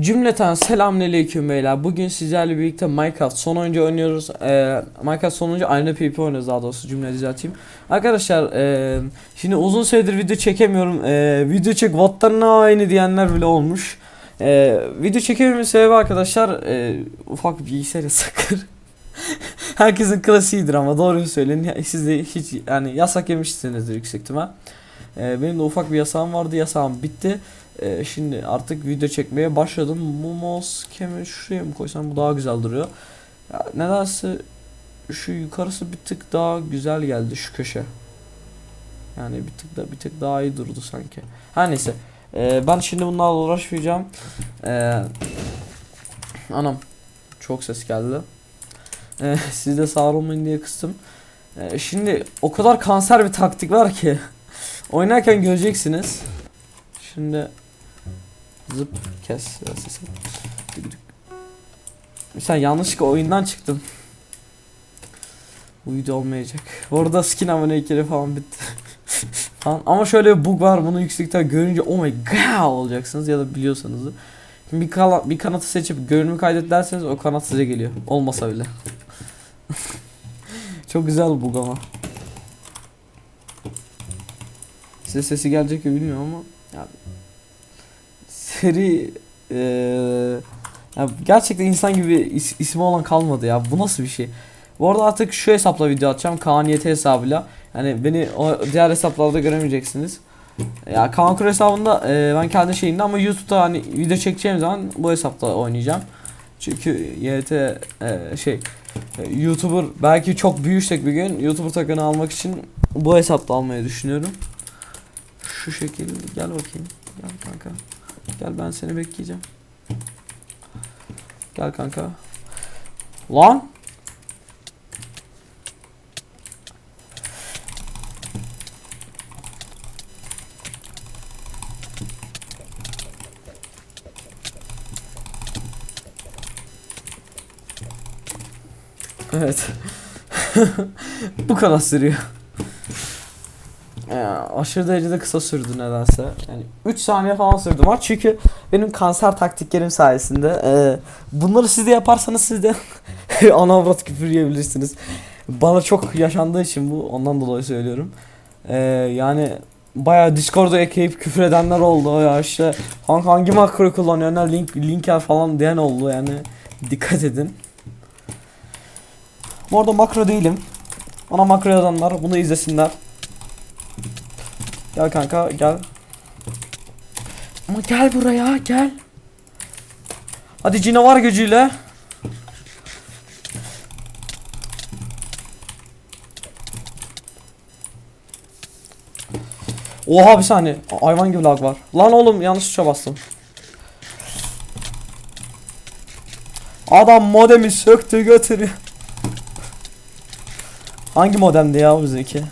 Cümleten selamünaleyküm beyler. Bugün sizlerle birlikte Minecraft son oyuncu oynuyoruz. Ee, Minecraft son oyuncu aynı PvP oynuyoruz daha doğrusu cümle düzelteyim. Arkadaşlar ee, şimdi uzun süredir video çekemiyorum. Ee, video çek vattanına aynı diyenler bile olmuş. Ee, video çekememin sebebi arkadaşlar ee, ufak bir bilgisayar yasakları. Herkesin klasiğidir ama doğruyu söyleyin. Siz de hiç yani yasak yemişsinizdir yüksek ihtimal. Ee, benim de ufak bir yasağım vardı. Yasağım bitti. Ee, şimdi artık video çekmeye başladım. Bu mouse kemi şuraya mı koysam bu daha güzel duruyor. Ya, nedense şu yukarısı bir tık daha güzel geldi şu köşe. Yani bir tık da bir tık daha iyi durdu sanki. Her neyse. Ee, ben şimdi bunlarla uğraşmayacağım. Ee, anam çok ses geldi. Ee, siz de sağır olmayın diye kıstım. Ee, şimdi o kadar kanser bir taktik var ki. Oynarken göreceksiniz. Şimdi zıp kes biraz sesi. Dık dık. Sen yanlışlıkla oyundan çıktım. Video olmayacak. Bu arada skin abone ikili falan bitti. falan. Ama şöyle bir bug var bunu yüksekten görünce oh my god olacaksınız ya da biliyorsanız. Şimdi bir, kala, bir kanatı seçip görünümü kaydet derseniz o kanat size geliyor. Olmasa bile. Çok güzel bug ama. Size sesi gelecek mi bilmiyorum ama ya eee ya gerçekten insan gibi is- ismi olan kalmadı ya. Bu nasıl bir şey? Bu arada artık şu hesapla video atacağım. Kaan YT hesabıyla. Yani beni o diğer hesaplarda göremeyeceksiniz. Ya Kaan Kur hesabında eee, ben kendi şeyimde ama YouTube'da hani video çekeceğim zaman bu hesapta oynayacağım. Çünkü YT eee, şey e, YouTuber belki çok büyürsek bir gün YouTuber takını almak için bu hesapta almayı düşünüyorum. Şu şekil gel bakayım. Gel kanka. Gel ben seni bekleyeceğim. Gel kanka. Lan. Evet. Bu kadar sürüyor. Ya, aşırı derecede kısa sürdü nedense. Yani 3 saniye falan sürdü maç çünkü benim kanser taktiklerim sayesinde. e, bunları siz de yaparsanız siz de ana avrat küfür yiyebilirsiniz. Bana çok yaşandığı için bu ondan dolayı söylüyorum. E, yani bayağı Discord'a ekleyip küfür edenler oldu ya işte hangi, hangi makro kullanıyorlar link linker falan diyen oldu yani dikkat edin. Bu arada makro değilim. Ona makro yazanlar bunu izlesinler. Gel kanka gel. Ama gel buraya gel. Hadi canavar gücüyle. Oha bir saniye. Hayvan gibi lag var. Lan oğlum yanlış tuşa bastım. Adam modemi söktü götürüyor. Hangi modemdi ya bizimki?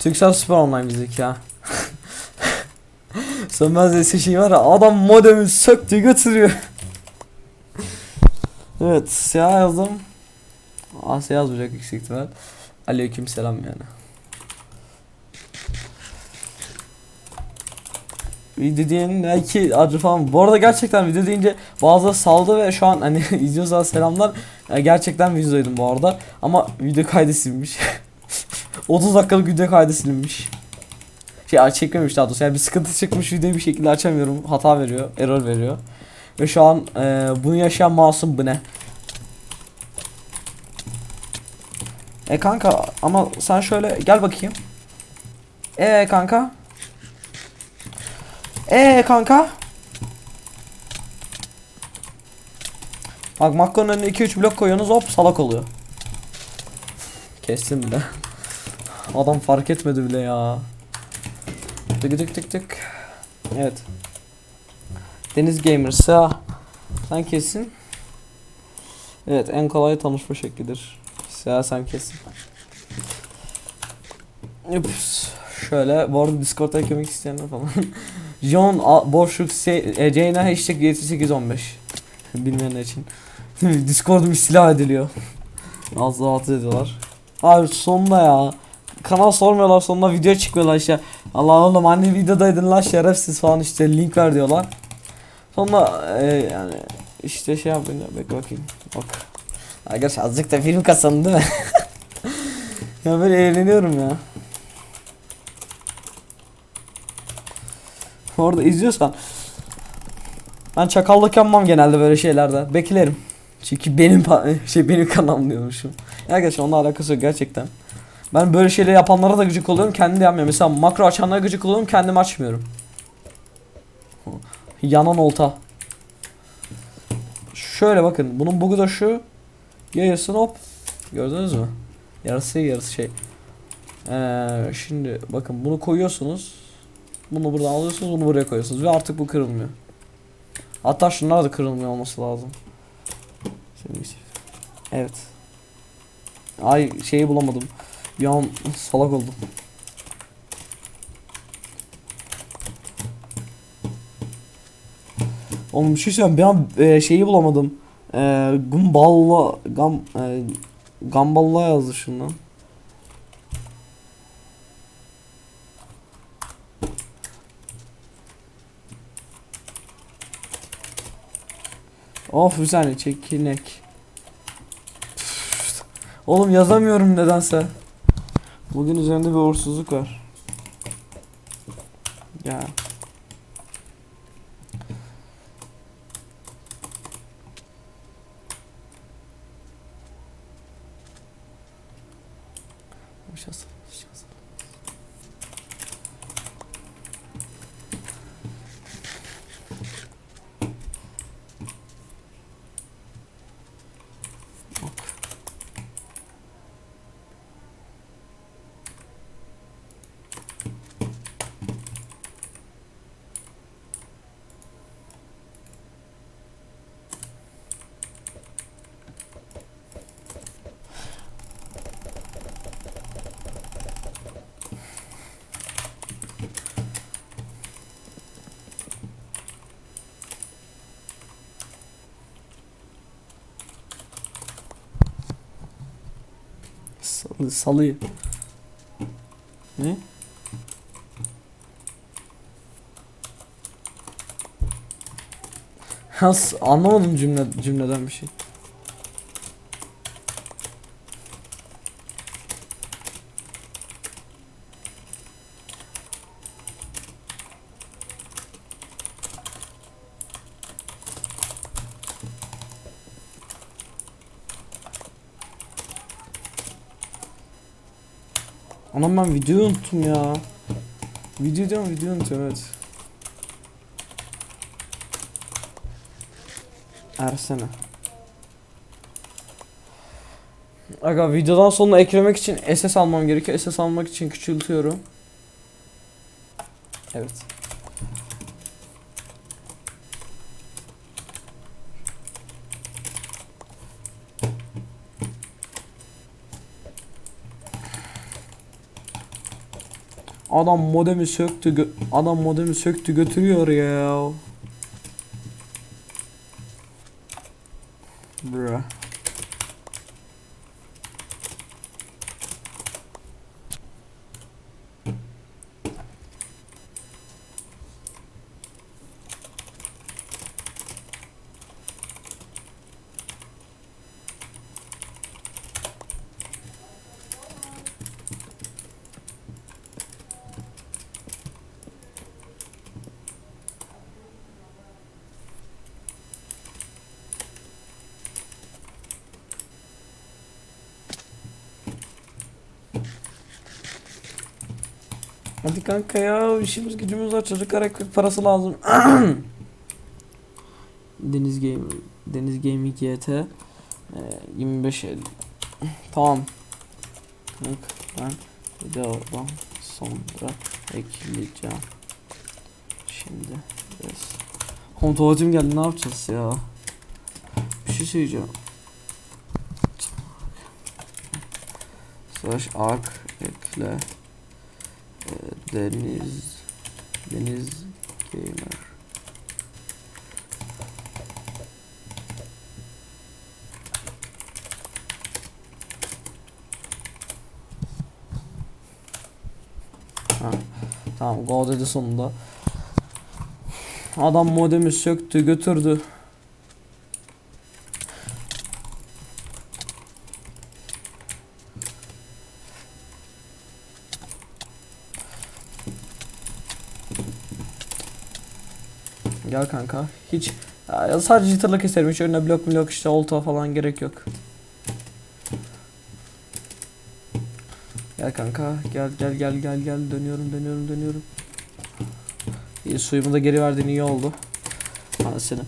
Türksel Süper Online bizimki ha. Sönmez desi şey var ya adam modemi söktü götürüyor. evet siyah yazdım. Asya yazmayacak yüksek ihtimal. Aleyküm selam yani. Video diyenin belki acı falan. Bu arada gerçekten video deyince bazıları saldı ve şu an hani izliyorsanız selamlar. Ya gerçekten videodaydım bu arada. Ama video kaydı silinmiş. 30 dakikalık video kaydı silinmiş. Şey çekmemiş daha doğrusu. Yani bir sıkıntı çıkmış videoyu bir şekilde açamıyorum. Hata veriyor. Error veriyor. Ve şu an e, bunu yaşayan masum bu ne? E kanka ama sen şöyle gel bakayım. E kanka. E kanka. Bak makronun önüne 2-3 blok koyuyorsunuz hop salak oluyor. Kestim bile. Adam fark etmedi bile ya. Tık tık tık tık. Evet. Deniz Gamers ya. Sen kesin. Evet en kolay tanışma şeklidir. Ya sen kesin. Ups. Şöyle bu arada Discord'a eklemek isteyenler falan. John A- boşluk e, Ceyna hashtag 7815 Bilmeyenler için. Discord'um silah ediliyor. Az rahatsız ediyorlar. Abi sonunda ya. Kanal sormuyorlar sonunda video çıkmıyorlar işte. Allah oğlum hani videodaydın lan şerefsiz falan işte link ver diyorlar. Sonra e, yani işte şey yapınca bek bakayım. Bak. Arkadaşlar azıcık da film kasanı değil mi? ya böyle eğleniyorum ya. Orada izliyorsan ben çakallık yapmam genelde böyle şeylerde. Beklerim. Çünkü benim şey benim kanalım diyormuşum. Ya Arkadaşlar onunla alakası yok gerçekten. Ben böyle şeyleri yapanlara da gıcık oluyorum. Kendim de yapmıyorum. Mesela makro açanlara gıcık oluyorum. Kendim açmıyorum. Yanan olta. Şöyle bakın. Bunun bugu da şu. Yarısını hop. Gördünüz mü? Yarısı yarısı şey. Ee, şimdi bakın bunu koyuyorsunuz. Bunu buradan alıyorsunuz. Bunu buraya koyuyorsunuz. Ve artık bu kırılmıyor. Hatta şunlar da kırılmıyor olması lazım. Evet. Ay şeyi bulamadım. An salak oldum. Oğlum bir şey söyleyeyim an e, şeyi bulamadım. E, gumballa gam e, gamballa yazdı şundan. Of saniye çekinek. Oğlum yazamıyorum nedense. Bugün üzerinde bir uğursuzluk var. Ya. Konuşacağız, konuşacağız. Salı, salı. Ne? Anlamadım cümle cümleden bir şey. Anam ben videoyu unuttum ya. Video diyorum video unuttum evet. Ersene. Aga videodan sonra eklemek için SS almam gerekiyor. SS almak için küçültüyorum. Evet. Adam modemi söktü adam modemi söktü götürüyor ya. Hadi kanka ya işimiz gücümüz var çocuk ekmek parası lazım. Deniz Game Deniz Gaming YT e, 25 50. Tamam. Bak ben videodan sonra ekleyeceğim. Şimdi yes. Home tuvaletim geldi ne yapacağız ya? Bir şey söyleyeceğim. Slash arc ekle Deniz Deniz Gamer Ha, tamam go dedi sonunda. Adam modemi söktü götürdü. Gel kanka. Hiç ya sadece jitter keserim. Hiç önüne blok blok işte olta falan gerek yok. Gel kanka. Gel gel gel gel gel. Dönüyorum dönüyorum dönüyorum. İyi suyumu da geri verdiğin iyi oldu. Anasını.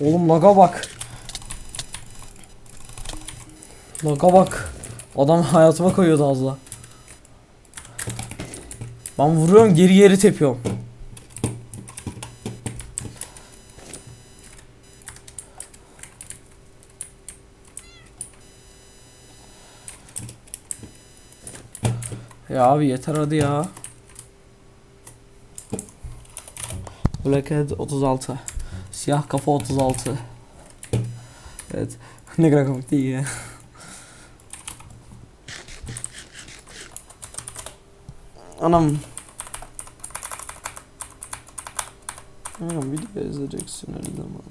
Oğlum laga bak. Laga bak. Adam hayatıma koyuyordu az daha. Ben vuruyorum geri geri tepiyorum. Ya abi yeter hadi ya. Blackhead 36. Siyah kafa 36. Evet. ne kadar komik değil ya. Anam. Anam video izleyeceksin her zaman.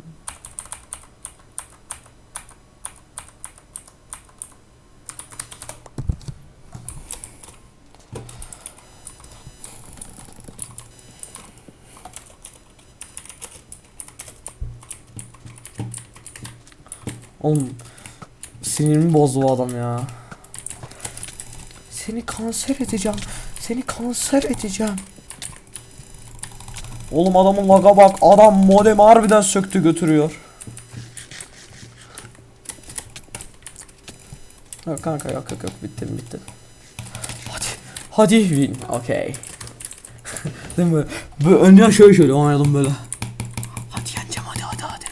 Oğlum sinirimi bozdu bu adam ya. Seni kanser edeceğim. Seni kanser edeceğim. Oğlum adamın laga bak. Adam modemi harbiden söktü götürüyor. Yok kanka yok yok yok bittim bittim. Hadi. Hadi win. Okey. Değil mi? Böyle önden şöyle şöyle oynadım böyle. Hadi yeneceğim hadi hadi hadi.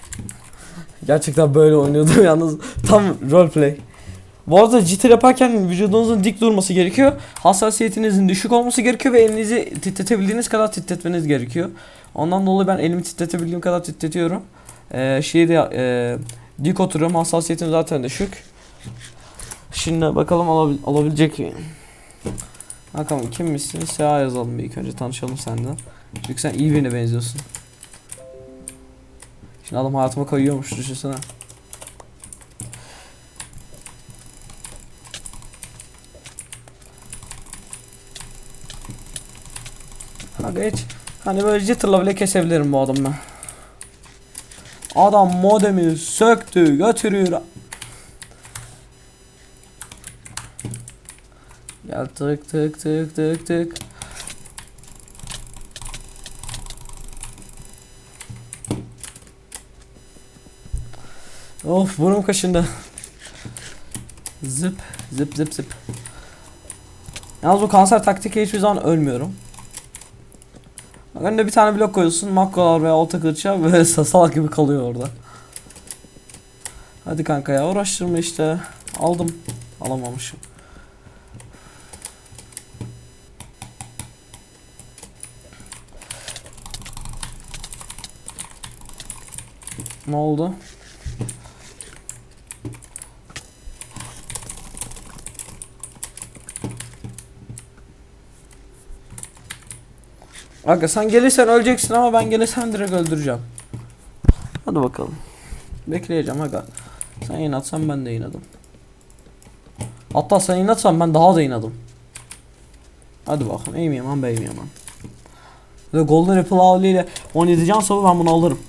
Gerçekten böyle oynuyordum yalnız. Tam roleplay. Bu arada jitter yaparken vücudunuzun dik durması gerekiyor. Hassasiyetinizin düşük olması gerekiyor ve elinizi titretebildiğiniz kadar titretmeniz gerekiyor. Ondan dolayı ben elimi titretebildiğim kadar titretiyorum. Ee, şeyi de e, dik oturuyorum. Hassasiyetim zaten düşük. Şimdi bakalım alabil alabilecek miyim? Bakalım kimmişsin? Seha yazalım bir ilk önce tanışalım senden. Çünkü sen iyi birine benziyorsun. Şimdi adam hayatıma kayıyormuş düşünsene. Hiç. Hani böyle jitter'la bile kesebilirim bu adamı. Adam modemi söktü götürüyor. Gel tık tık tık tık tık. Of burnum kaşındı. Zıp zıp zıp zıp. Yalnız bu kanser taktiği hiçbir zaman ölmüyorum. Önüne bir tane blok koyuyorsun makrolar veya olta kılıça böyle salak gibi kalıyor orada. Hadi kanka ya uğraştırma işte. Aldım. Alamamışım. Ne oldu? Aga sen gelirsen öleceksin ama ben gelirsem direkt öldüreceğim. Hadi bakalım. Bekleyeceğim aga. Sen inatsan ben de inadım. Hatta sen inatsan ben daha da inadım. Hadi bakalım. Lan bey miyim lan? Ve Golden Apple ile 17 can sabı ben bunu alırım.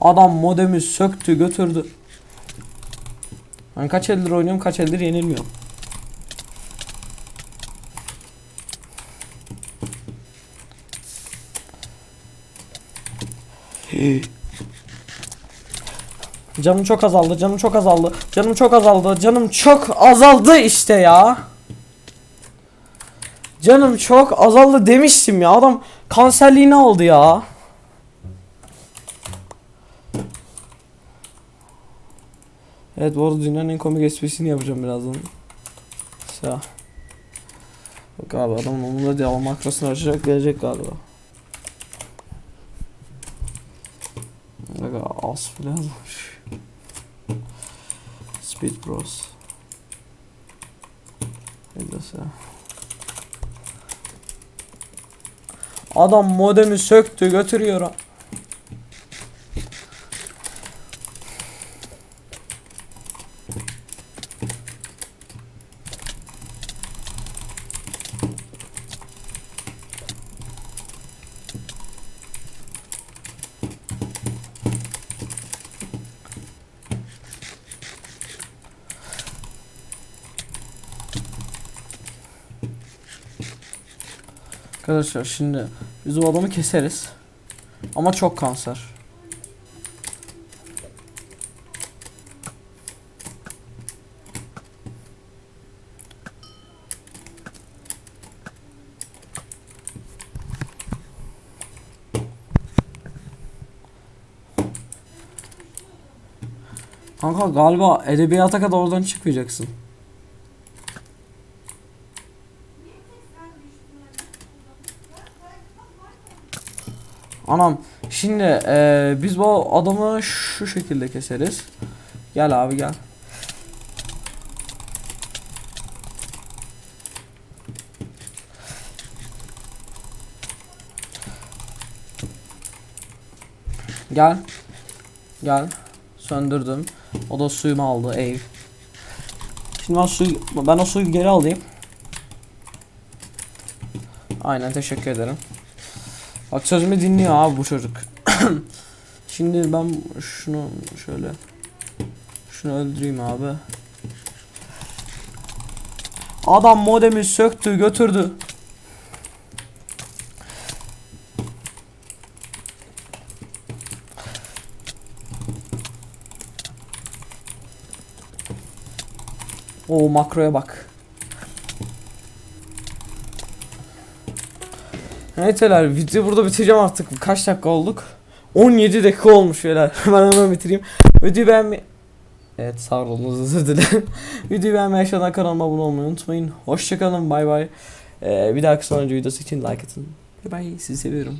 Adam modemi söktü götürdü. Ben kaç eldir oynuyorum kaç eldir yenilmiyorum. Canım çok azaldı, canım çok azaldı, canım çok azaldı, canım çok azaldı işte ya. Canım çok azaldı demiştim ya adam kanserliğini aldı ya. Evet bu arada dünyanın en komik esprisini yapacağım birazdan. Ya. Bak abi adamın umurunda değil. O makrosunu açacak gelecek galiba. Bak az bile yazmış. Speed Bros. Hillası. Adam modemi söktü götürüyor. Arkadaşlar şimdi biz o adamı keseriz. Ama çok kanser. Kanka galiba edebiyata kadar oradan çıkmayacaksın. Anam şimdi eee, biz bu adamı şu şekilde keseriz. Gel abi gel. Gel. Gel. Söndürdüm. O da suyumu aldı ev. Şimdi ben suyu ben o suyu geri alayım. Aynen teşekkür ederim. Bak sözümü dinliyor abi bu çocuk. Şimdi ben şunu şöyle şunu öldüreyim abi. Adam modemi söktü götürdü. O makroya bak. Neyseler video burada bitireceğim artık. Kaç dakika olduk? 17 dakika olmuş beyler. ben hemen bitireyim. Videoyu beğenmeyi... Evet sağ olun özür dilerim. Videoyu beğenmeyi aşağıdan kanalıma abone olmayı unutmayın. Hoşçakalın bay bay. Ee, bir dahaki sonraki videosu için like atın. Bay bay sizi seviyorum.